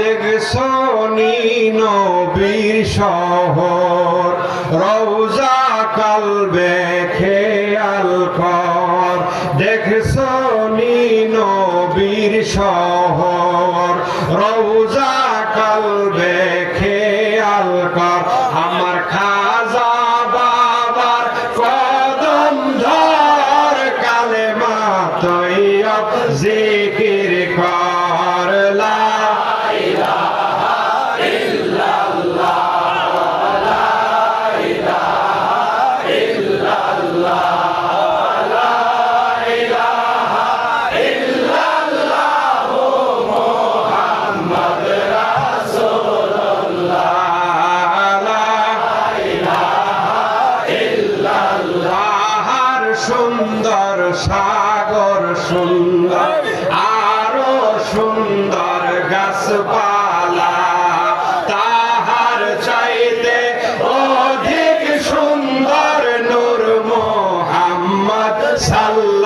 দেখছ নবীর শহর? রৌজা কালবে খেয়াল কর। দেখছ নবীর শহর? রৌজা কালবে খেয়াল কর। আমার খাজা বাবার কদম ধর কালেমা তৈয়ব, জিকির সুন্দর সাগর সুন্দর আরও সুন্দর গাছপালা। তাহার চাইতে অধিক সুন্দর নূর মোহাম্মদ সাল্লা